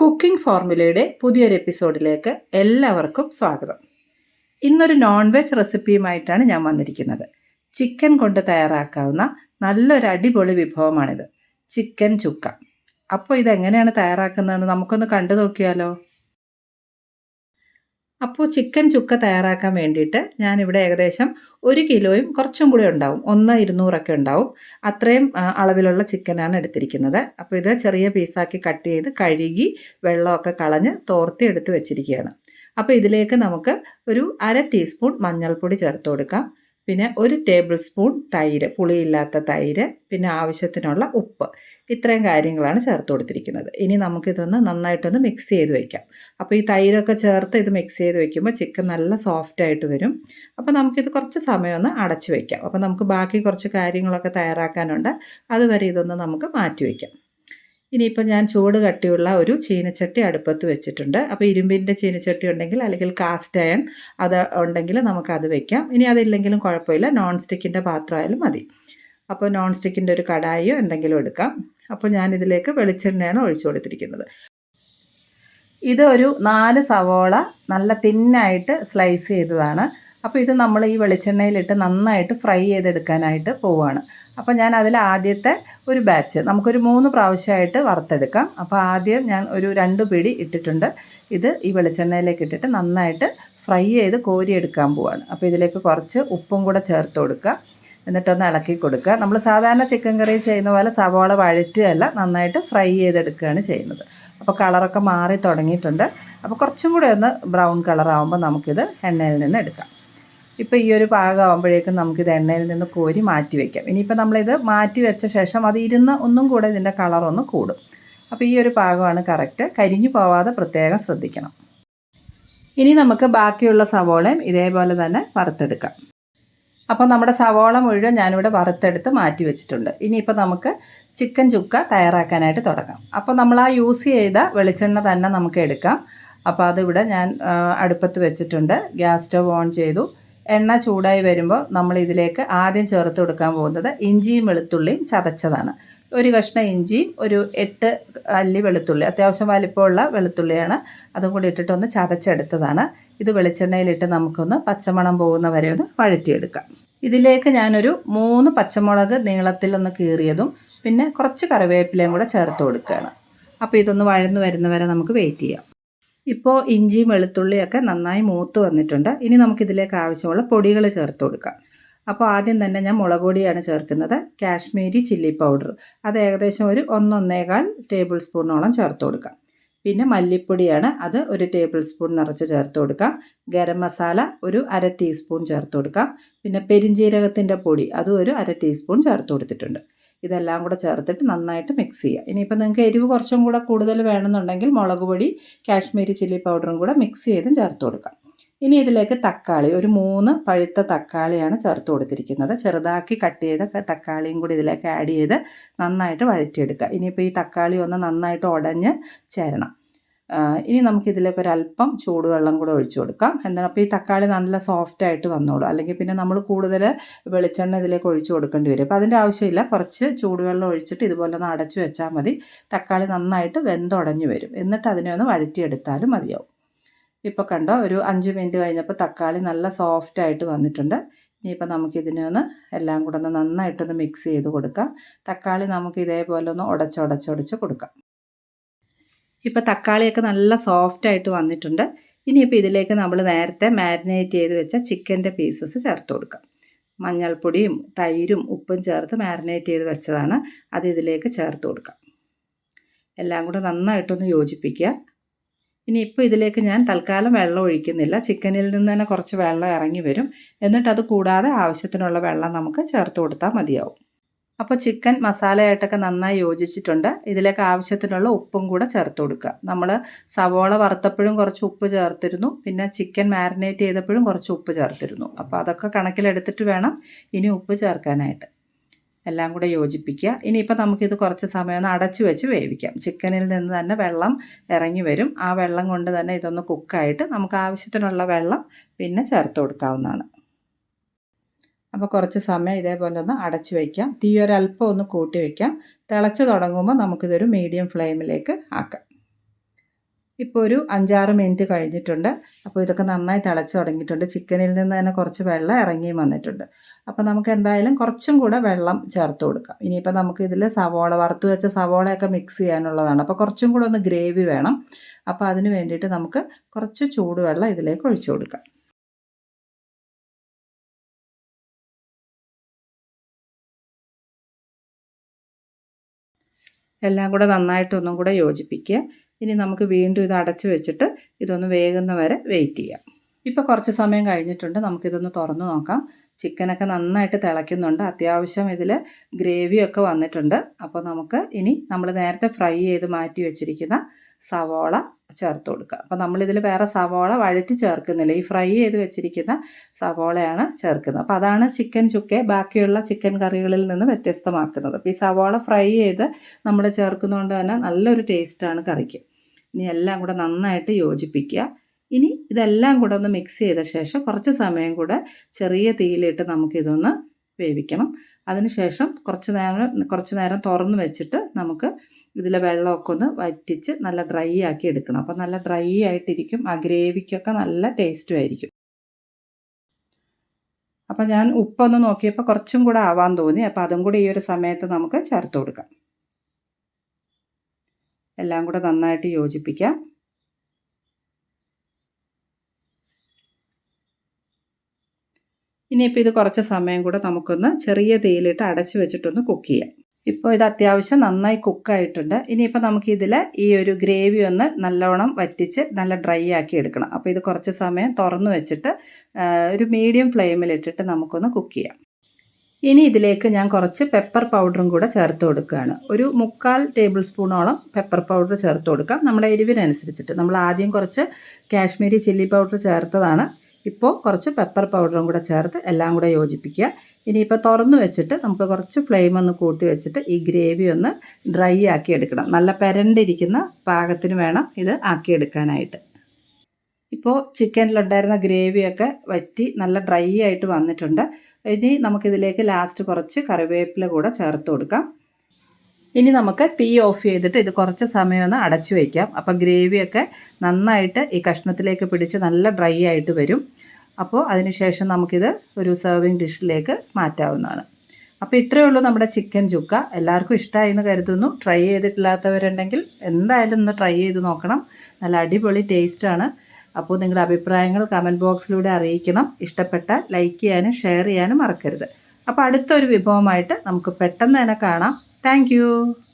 Cooking ഫോർമുലയുടെ പുതിയൊരു എപ്പിസോഡിലേക്ക് എല്ലാവർക്കും സ്വാഗതം. ഇന്നൊരു നോൺ വെജ് റെസിപ്പിയുമായിട്ടാണ് ഞാൻ വന്നിരിക്കുന്നത്. ചിക്കൻ കൊണ്ട് തയ്യാറാക്കാവുന്ന നല്ലൊരു അടിപൊളി വിഭവമാണിത്. ചിക്കൻ ചുക്ക. അപ്പോൾ ഇതെങ്ങനെയാണ് തയ്യാറാക്കുന്നതെന്ന് നമുക്കൊന്ന് കണ്ടു നോക്കിയാലോ? അപ്പോൾ ചിക്കൻ ചുക്ക തയ്യാറാക്കാൻ വേണ്ടിയിട്ട് ഞാനിവിടെ ഏകദേശം ഒരു കിലോയും കുറച്ചും കൂടി ഉണ്ടാവും. ഒന്ന് ഇരുന്നൂറൊക്കെ ഉണ്ടാവും. അത്രയും അളവിലുള്ള ചിക്കനാണ് എടുത്തിരിക്കുന്നത്. അപ്പോൾ ഇത് ചെറിയ പീസാക്കി കട്ട് ചെയ്ത് കഴുകി വെള്ളമൊക്കെ കളഞ്ഞ് തോർത്തി എടുത്ത് വെച്ചിരിക്കുകയാണ്. അപ്പോൾ ഇതിലേക്ക് നമുക്ക് ഒരു അര ടീസ്പൂൺ മഞ്ഞൾപ്പൊടി ചേർത്ത് കൊടുക്കാം. പിന്നെ ഒരു ടേബിൾ സ്പൂൺ തൈര് പുളിയില്ലാത്ത തൈര് പിന്നെ ആവശ്യത്തിനുള്ള ഉപ്പ്. ഇത്രയും കാര്യങ്ങളാണ് ചേർത്ത് കൊടുത്തിരിക്കുന്നത്. ഇനി നമുക്കിതൊന്ന് നന്നായിട്ടൊന്ന് മിക്സ് ചെയ്ത് വയ്ക്കാം അപ്പോൾ ഈ തൈരൊക്കെ ചേർത്ത് ഇത് മിക്സ് ചെയ്ത് വയ്ക്കുമ്പോൾ ചിക്കൻ നല്ല സോഫ്റ്റ് ആയിട്ട് വരും. അപ്പോൾ നമുക്കിത് കുറച്ച് സമയം ഒന്ന് അടച്ചു വയ്ക്കാം അപ്പോൾ നമുക്ക് ബാക്കി കുറച്ച് കാര്യങ്ങളൊക്കെ തയ്യാറാക്കാനുണ്ട്. അതുവരെ ഇതൊന്ന് നമുക്ക് മാറ്റി വയ്ക്കാം ഇനിയിപ്പോൾ ഞാൻ ചൂട് കട്ടിയുള്ള ഒരു ചീനച്ചട്ടി അടുപ്പത്ത് വെച്ചിട്ടുണ്ട്. അപ്പോൾ ഇരുമ്പിന്റെ ചീനച്ചട്ടി ഉണ്ടെങ്കിൽ അല്ലെങ്കിൽ കാസ്റ്റ് അയൺ അത് ഉണ്ടെങ്കിൽ നമുക്കത് വെക്കാം. ഇനി അതില്ലെങ്കിലും കുഴപ്പമില്ല. നോൺ സ്റ്റിക്കിന്റെ പാത്രമായാലും മതി. അപ്പോൾ നോൺ സ്റ്റിക്കിന്റെ ഒരു കടായിയോ എന്തെങ്കിലും എടുക്കാം. അപ്പോൾ ഞാൻ ഇതിലേക്ക് വെളിച്ചെണ്ണയാണ് ഒഴിച്ചു കൊടുത്തിരിക്കുന്നത്. ഇത് ഒരു നാല് സവോള നല്ല തിന്നായിട്ട് സ്ലൈസ് ചെയ്തതാണ്. അപ്പോൾ ഇത് നമ്മൾ ഈ വെളിച്ചെണ്ണയിലിട്ട് നന്നായിട്ട് ഫ്രൈ ചെയ്തെടുക്കാനായിട്ട് പോവുകയാണ് അപ്പോൾ ഞാൻ അതിൽ ആദ്യത്തെ ഒരു ബാച്ച് നമുക്കൊരു മൂന്ന് പ്രാവശ്യമായിട്ട് വറുത്തെടുക്കാം. അപ്പോൾ ആദ്യം ഞാൻ ഒരു രണ്ട് പിടി ഇട്ടിട്ടുണ്ട്. ഇത് ഈ വെളിച്ചെണ്ണയിലേക്ക് ഇട്ടിട്ട് നന്നായിട്ട് ഫ്രൈ ചെയ്ത് കോരിയെടുക്കാൻ പോവാണ്. അപ്പോൾ ഇതിലേക്ക് കുറച്ച് ഉപ്പും കൂടെ ചേർത്ത് കൊടുക്കുക. എന്നിട്ടൊന്ന് ഇളക്കി കൊടുക്കുക. നമ്മൾ സാധാരണ ചിക്കൻ കറി ചെയ്യുന്ന പോലെ സവാള വഴറ്റുകയല്ല നന്നായിട്ട് ഫ്രൈ ചെയ്തെടുക്കുകയാണ് ചെയ്യുന്നത്. അപ്പോൾ കളറൊക്കെ മാറി തുടങ്ങിയിട്ടുണ്ട്. അപ്പോൾ കുറച്ചും കൂടെ ഒന്ന് ബ്രൗൺ കളറാകുമ്പോൾ നമുക്കിത് എണ്ണയിൽ നിന്ന് എടുക്കാം. ഇപ്പോൾ ഈ ഒരു പാകമാകുമ്പോഴേക്കും ഇത് എണ്ണയിൽ നിന്ന് കോരി മാറ്റി വയ്ക്കാം ഇനിയിപ്പോൾ നമ്മളിത് മാറ്റി വെച്ച ശേഷം അത് ഇരുന്ന് ഒന്നും കൂടെ ഇതിന്റെ കളറൊന്ന് കൂടും. അപ്പോൾ ഈ ഒരു പാകമാണ് കറക്റ്റ് കരിഞ്ഞു പോവാതെ പ്രത്യേകം ശ്രദ്ധിക്കണം. ഇനി നമുക്ക് ബാക്കിയുള്ള സവോളയും ഇതേപോലെ തന്നെ വറുത്തെടുക്കാം. അപ്പോൾ നമ്മുടെ സവോള മുഴുവൻ ഞാനിവിടെ വറുത്തെടുത്ത് മാറ്റി വെച്ചിട്ടുണ്ട്. ഇനിയിപ്പോൾ നമുക്ക് ചിക്കൻ ചുക്ക തയ്യാറാക്കാനായിട്ട് തുടങ്ങാം. അപ്പോൾ നമ്മൾ ആ യൂസ് ചെയ്ത വെളിച്ചെണ്ണ തന്നെ നമുക്ക് എടുക്കാം. അപ്പോൾ അതിവിടെ ഞാൻ അടുപ്പത്ത് വെച്ചിട്ടുണ്ട്. ഗ്യാസ് സ്റ്റവ് ഓൺ ചെയ്തു. എണ്ണ ചൂടായി വരുമ്പോൾ നമ്മൾ ഇതിലേക്ക് ആദ്യം ചേർത്ത് കൊടുക്കാൻ പോകുന്നത് ഇഞ്ചിയും വെളുത്തുള്ളിയും ചതച്ചതാണ്. ഒരു കഷ്ണം ഇഞ്ചിയും ഒരു എട്ട് അല്ലി വെളുത്തുള്ളി അത്യാവശ്യം വലിപ്പമുള്ള വെളുത്തുള്ളിയാണ്. അതും കൂടി ഇട്ടിട്ടൊന്ന് ചതച്ചെടുത്തതാണ്. ഇത് വെളിച്ചെണ്ണയിലിട്ട് നമുക്കൊന്ന് പച്ചമണം പോകുന്ന വരെ ഒന്ന് വഴറ്റിയെടുക്കാം. ഇതിലേക്ക് ഞാനൊരു മൂന്ന് പച്ചമുളക് നീളത്തിൽ ഒന്ന് കീറിയതും പിന്നെ കുറച്ച് കറിവേപ്പിലയും കൂടെ ചേർത്ത് കൊടുക്കുകയാണ്. അപ്പോൾ ഇതൊന്ന് വഴന്ന് വരുന്നവരെ നമുക്ക് വെയിറ്റ് ചെയ്യാം. ഇപ്പോൾ ഇഞ്ചിയും വെളുത്തുള്ളിയൊക്കെ നന്നായി മൂത്ത് വന്നിട്ടുണ്ട്. ഇനി നമുക്കിതിലേക്ക് ആവശ്യമുള്ള പൊടികൾ ചേർത്ത് കൊടുക്കാം. അപ്പോൾ ആദ്യം തന്നെ ഞാൻ മുളക് പൊടിയാണ് ചേർക്കുന്നത്. Kashmiri chilli powder. അത് ഏകദേശം ഒരു ഒന്നൊന്നേകാൽ ടേബിൾ സ്പൂണോളം ചേർത്ത് കൊടുക്കാം. പിന്നെ മല്ലിപ്പൊടിയാണ് അത് ഒരു ടേബിൾ സ്പൂൺ നിറച്ച് ചേർത്ത് കൊടുക്കാം. ഗരം മസാല ഒരു അര ടീസ്പൂൺ ചേർത്ത് കൊടുക്കാം. പിന്നെ പെരിഞ്ജീരകത്തിന്റെ പൊടി അതും ഒരു അര ടീസ്പൂൺ ചേർത്ത് കൊടുത്തിട്ടുണ്ട്. ഇതെല്ലാം കൂടെ ചേർത്തിട്ട് നന്നായിട്ട് മിക്സ് ചെയ്യുക ഇനിയിപ്പോൾ നിങ്ങൾക്ക് എരിവ് കുറച്ചും കൂടെ കൂടുതൽ വേണമെന്നുണ്ടെങ്കിൽ മുളക് പൊടി കാശ്മീരി ചില്ലി പൗഡറും കൂടെ മിക്സ് ചെയ്തും ചേർത്ത് കൊടുക്കാം. ഇനി ഇതിലേക്ക് തക്കാളി ഒരു മൂന്ന് പഴുത്ത തക്കാളിയാണ് ചേർത്ത് കൊടുത്തിരിക്കുന്നത്. ചെറുതാക്കി കട്ട് ചെയ്ത തക്കാളിയും കൂടി ഇതിലേക്ക് ആഡ് ചെയ്ത് നന്നായിട്ട് വഴറ്റിയെടുക്കുക. ഇനിയിപ്പോൾ ഈ തക്കാളി ഒന്ന് നന്നായിട്ട് ഉടഞ്ഞ് ചേരണം. ഇനി നമുക്കിതിലേക്ക് ഒരല്പം ചൂടുവെള്ളം കൂടെ ഒഴിച്ചു കൊടുക്കാം. എന്താണ്? അപ്പോൾ ഈ തക്കാളി നല്ല സോഫ്റ്റായിട്ട് വന്നോളൂ. അല്ലെങ്കിൽ പിന്നെ നമ്മൾ കൂടുതൽ വെളിച്ചെണ്ണ ഇതിലേക്ക് ഒഴിച്ചു കൊടുക്കേണ്ടി വരും. അപ്പോൾ അതിന്റെ ആവശ്യമില്ല. കുറച്ച് ചൂടുവെള്ളം ഒഴിച്ചിട്ട് ഇതുപോലെ ഒന്ന് അടച്ചു വെച്ചാൽ മതി. തക്കാളി നന്നായിട്ട് വെന്തുടഞ്ഞു വരും. എന്നിട്ട് അതിനെ ഒന്ന് വഴറ്റിയെടുത്താലും മതിയാവും. ഇപ്പോൾ കണ്ടോ ഒരു അഞ്ച് മിനിറ്റ് കഴിഞ്ഞപ്പോൾ തക്കാളി നല്ല സോഫ്റ്റായിട്ട് വന്നിട്ടുണ്ട്. ഇനിയിപ്പോൾ നമുക്കിതിനെ ഒന്ന് എല്ലാം കൂടെ ഒന്ന് നന്നായിട്ടൊന്ന് മിക്സ് ചെയ്ത് കൊടുക്കാം. തക്കാളി നമുക്ക് ഇതേപോലെ ഒന്ന് ഉടച്ചുടച്ചുടച്ച് കൊടുക്കാം. ഇപ്പോൾ തക്കാളിയൊക്കെ നല്ല സോഫ്റ്റ് ആയിട്ട് വന്നിട്ടുണ്ട്. ഇനിയിപ്പോൾ ഇതിലേക്ക് നമ്മൾ നേരത്തെ മാരിനേറ്റ് ചെയ്ത് വെച്ച ചിക്കന്റെ പീസസ് ചേർത്ത് കൊടുക്കാം. മഞ്ഞൾപ്പൊടിയും തൈരും ഉപ്പും ചേർത്ത് മാരിനേറ്റ് ചെയ്ത് വെച്ചതാണ്. അത് ഇതിലേക്ക് ചേർത്ത് കൊടുക്കാം. എല്ലാം കൂടെ നന്നായിട്ടൊന്ന് യോജിപ്പിക്കുക. ഇനി ഇപ്പോൾ ഇതിലേക്ക് ഞാൻ തൽക്കാലം വെള്ളം ഒഴിക്കുന്നില്ല. ചിക്കനിൽ നിന്ന് തന്നെ കുറച്ച് വെള്ളം ഇറങ്ങി വരും. എന്നിട്ട് അത് കൂടാതെ ആവശ്യത്തിനുള്ള വെള്ളം നമുക്ക് ചേർത്ത് കൊടുത്താൽ മതിയാവും. അപ്പോൾ ചിക്കൻ മസാലയായിട്ടൊക്കെ നന്നായി യോജിച്ചിട്ടുണ്ട്. ഇതിലേക്ക് ആവശ്യത്തിനുള്ള ഉപ്പും കൂടെ ചേർത്ത് കൊടുക്കുക. നമ്മൾ സവോള വറുത്തപ്പോഴും കുറച്ച് ഉപ്പ് ചേർത്തിരുന്നു. പിന്നെ ചിക്കൻ മാരിനേറ്റ് ചെയ്തപ്പോഴും കുറച്ച് ഉപ്പ് ചേർത്തിരുന്നു. അപ്പോൾ അതൊക്കെ കണക്കിലെടുത്തിട്ട് വേണം ഇനി ഉപ്പ് ചേർക്കാനായിട്ട്. എല്ലാം കൂടെ യോജിപ്പിക്കുക. ഇനിയിപ്പോൾ നമുക്കിത് കുറച്ച് സമയം ഒന്ന് അടച്ചു വെച്ച് വേവിക്കാം. ചിക്കനിൽ നിന്ന് തന്നെ വെള്ളം ഇറങ്ങി വരും. ആ വെള്ളം കൊണ്ട് തന്നെ ഇതൊന്ന് കുക്കായിട്ട് നമുക്ക് ആവശ്യത്തിനുള്ള വെള്ളം പിന്നെ ചേർത്ത് കൊടുക്കാവുന്നതാണ്. അപ്പോൾ കുറച്ച് സമയം ഇതേപോലെ ഒന്ന് അടച്ചു വയ്ക്കാം. തീ ഒരല്പം ഒന്ന് കൂട്ടി വയ്ക്കാം. തിളച്ച് തുടങ്ങുമ്പോൾ നമുക്കിതൊരു മീഡിയം ഫ്ലെയിമിലേക്ക് ആക്കാം. ഇപ്പോൾ ഒരു അഞ്ചാറ് മിനിറ്റ് കഴിഞ്ഞിട്ടുണ്ട്. അപ്പോൾ ഇതൊക്കെ നന്നായി തിളച്ച് തുടങ്ങിയിട്ടുണ്ട്. ചിക്കനിൽ നിന്ന് തന്നെ കുറച്ച് വെള്ളം ഇറങ്ങിയും വന്നിട്ടുണ്ട്. അപ്പോൾ നമുക്ക് എന്തായാലും കുറച്ചും കൂടെ വെള്ളം ചേർത്ത് കൊടുക്കാം. ഇനിയിപ്പോൾ നമുക്ക് ഇതിൽ സവോള വറുത്ത് വെച്ച സവോളയൊക്കെ മിക്സ് ചെയ്യാനുള്ളതാണ്. അപ്പോൾ കുറച്ചും കൂടെ ഒന്ന് ഗ്രേവി വേണം. അപ്പോൾ അതിന് വേണ്ടിയിട്ട് നമുക്ക് കുറച്ച് ചൂടുവെള്ളം ഇതിലേക്ക് ഒഴിച്ചു കൊടുക്കാം. എല്ലാം കൂടെ നന്നായിട്ട് ഒന്നും കൂടെ യോജിപ്പിക്കുക. ഇനി നമുക്ക് വീണ്ടും ഇത് അടച്ച് വെച്ചിട്ട് ഇതൊന്ന് വേകുന്ന വരെ വെയിറ്റ് ചെയ്യാം. ഇപ്പോൾ കുറച്ച് സമയം കഴിഞ്ഞിട്ടുണ്ട്. നമുക്കിതൊന്ന് തുറന്ന് നോക്കാം. ചിക്കനൊക്കെ നന്നായിട്ട് തിളയ്ക്കുന്നുണ്ട്. അത്യാവശ്യം ഇതിൽ ഗ്രേവിയൊക്കെ വന്നിട്ടുണ്ട്. അപ്പോൾ നമുക്ക് ഇനി നമ്മൾ നേരത്തെ ഫ്രൈ ചെയ്ത് മാറ്റി വെച്ചിരിക്കുന്ന സവോള ചേർത്ത് കൊടുക്കുക. അപ്പോൾ നമ്മളിതിൽ വേറെ സവോള വഴറ്റി ചേർക്കുന്നില്ല. ഈ ഫ്രൈ ചെയ്ത് വെച്ചിരിക്കുന്ന സവോളയാണ് ചേർക്കുന്നത്. അപ്പോൾ അതാണ് ചിക്കൻ ചുക്കെ ബാക്കിയുള്ള ചിക്കൻ കറികളിൽ നിന്ന് വ്യത്യസ്തമാക്കുന്നത്. അപ്പോൾ ഈ സവോള ഫ്രൈ ചെയ്ത് നമ്മൾ ചേർക്കുന്നതുകൊണ്ട് തന്നെ നല്ലൊരു ടേസ്റ്റാണ് കറിക്ക്. ഇനി എല്ലാം കൂടെ നന്നായിട്ട് യോജിപ്പിക്കുക. ഇതെല്ലാം കൂടെ ഒന്ന് മിക്സ് ചെയ്ത ശേഷം കുറച്ച് സമയം കൂടെ ചെറിയ തീയിലിട്ട് നമുക്കിതൊന്ന് വേവിക്കണം. അതിനുശേഷം കുറച്ച് നേരം കുറച്ച് നേരം തുറന്ന് വെച്ചിട്ട് നമുക്ക് ഇതിലെ വെള്ളമൊക്കെ ഒന്ന് വറ്റിച്ച് നല്ല ഡ്രൈ ആക്കി എടുക്കണം. അപ്പോൾ നല്ല ഡ്രൈ ആയിട്ടിരിക്കും ആ ഗ്രേവിക്കൊക്കെ നല്ല ടേസ്റ്റും ആയിരിക്കും. അപ്പോൾ ഞാൻ ഉപ്പൊന്ന് നോക്കിയപ്പോൾ കുറച്ചും കൂടെ ആവാൻ തോന്നി. അപ്പോൾ അതും കൂടി ഈ ഒരു സമയത്ത് നമുക്ക് ചേർത്ത് കൊടുക്കാം. എല്ലാം കൂടെ നന്നായിട്ട് യോജിപ്പിക്കാം. ഇനിയിപ്പോൾ ഇത് കുറച്ച് സമയം കൂടെ നമുക്കൊന്ന് ചെറിയ തീയിലിട്ട് അടച്ച് വെച്ചിട്ടൊന്ന് കുക്ക് ചെയ്യാം. ഇപ്പോൾ ഇത് അത്യാവശ്യം നന്നായി കുക്കായിട്ടുണ്ട് ഇനിയിപ്പോൾ നമുക്കിതിൽ ഈ ഒരു ഗ്രേവി ഒന്ന് നല്ലോണം വറ്റിച്ച് നല്ല ഡ്രൈ ആക്കി എടുക്കണം. അപ്പോൾ ഇത് കുറച്ച് സമയം തുറന്നു വെച്ചിട്ട് ഒരു മീഡിയം ഫ്ലെയിമിലിട്ടിട്ട് നമുക്കൊന്ന് കുക്ക് ചെയ്യാം. ഇനി ഇതിലേക്ക് ഞാൻ കുറച്ച് പെപ്പർ പൗഡറും കൂടെ ചേർത്ത് കൊടുക്കുകയാണ്. ഒരു മുക്കാൽ ടേബിൾ സ്പൂണോളം പെപ്പർ പൗഡർ ചേർത്ത് കൊടുക്കാം. നമ്മുടെ എരിവിനനുസരിച്ചിട്ട്. നമ്മൾ ആദ്യം കുറച്ച് കാശ്മീരി ചില്ലി പൗഡർ ചേർത്തതാണ്. ഇപ്പോൾ കുറച്ച് പെപ്പർ പൗഡറും കൂടെ ചേർത്ത് എല്ലാം കൂടെ യോജിപ്പിക്കുക. ഇനിയിപ്പോൾ തുറന്ന് വെച്ചിട്ട് നമുക്ക് കുറച്ച് ഫ്ലെയിം ഒന്ന് കൂട്ടി വെച്ചിട്ട് ഈ ഗ്രേവി ഒന്ന് ഡ്രൈ ആക്കി എടുക്കണം. നല്ല പെരണ്ടിരിക്കുന്ന പാകത്തിന് വേണം ഇത് ആക്കിയെടുക്കാനായിട്ട്. ഇപ്പോൾ ചിക്കനിലുണ്ടായിരുന്ന ഗ്രേവിയൊക്കെ വറ്റി നല്ല ഡ്രൈ ആയിട്ട് വന്നിട്ടുണ്ട്. ഇനി നമുക്കിതിലേക്ക് ലാസ്റ്റ് കുറച്ച് കറിവേപ്പില കൂടെ ചേർത്ത് കൊടുക്കാം. ഇനി നമുക്ക് തീ ഓഫ് ചെയ്തിട്ട് ഇത് കുറച്ച് സമയം ഒന്ന് അടച്ചു വയ്ക്കാം അപ്പോൾ ഗ്രേവിയൊക്കെ നന്നായിട്ട് ഈ കഷ്ണത്തിലേക്ക് പിടിച്ച് നല്ല ഡ്രൈ ആയിട്ട് വരും. അപ്പോൾ അതിനുശേഷം നമുക്കിത് ഒരു സെർവിങ് ഡിഷിലേക്ക് മാറ്റാവുന്നതാണ്. അപ്പോൾ ഇത്രയേ ഉള്ളൂ നമ്മുടെ ചിക്കൻ ചുക്ക. എല്ലാവർക്കും ഇഷ്ടമായി എന്ന് കരുതുന്നു. ട്രൈ ചെയ്തിട്ടില്ലാത്തവരുണ്ടെങ്കിൽ എന്തായാലും ഒന്ന് ട്രൈ ചെയ്ത് നോക്കണം. നല്ല അടിപൊളി ടേസ്റ്റാണ് അപ്പോൾ നിങ്ങളുടെ അഭിപ്രായങ്ങൾ കമന്റ് ബോക്സിലൂടെ അറിയിക്കണം. ഇഷ്ടപ്പെട്ടാൽ ലൈക്ക് ചെയ്യാനും ഷെയർ ചെയ്യാനും മറക്കരുത്. അപ്പോൾ അടുത്തൊരു വിഭവമായിട്ട് നമുക്ക് പെട്ടെന്ന് തന്നെ കാണാം. Thank you.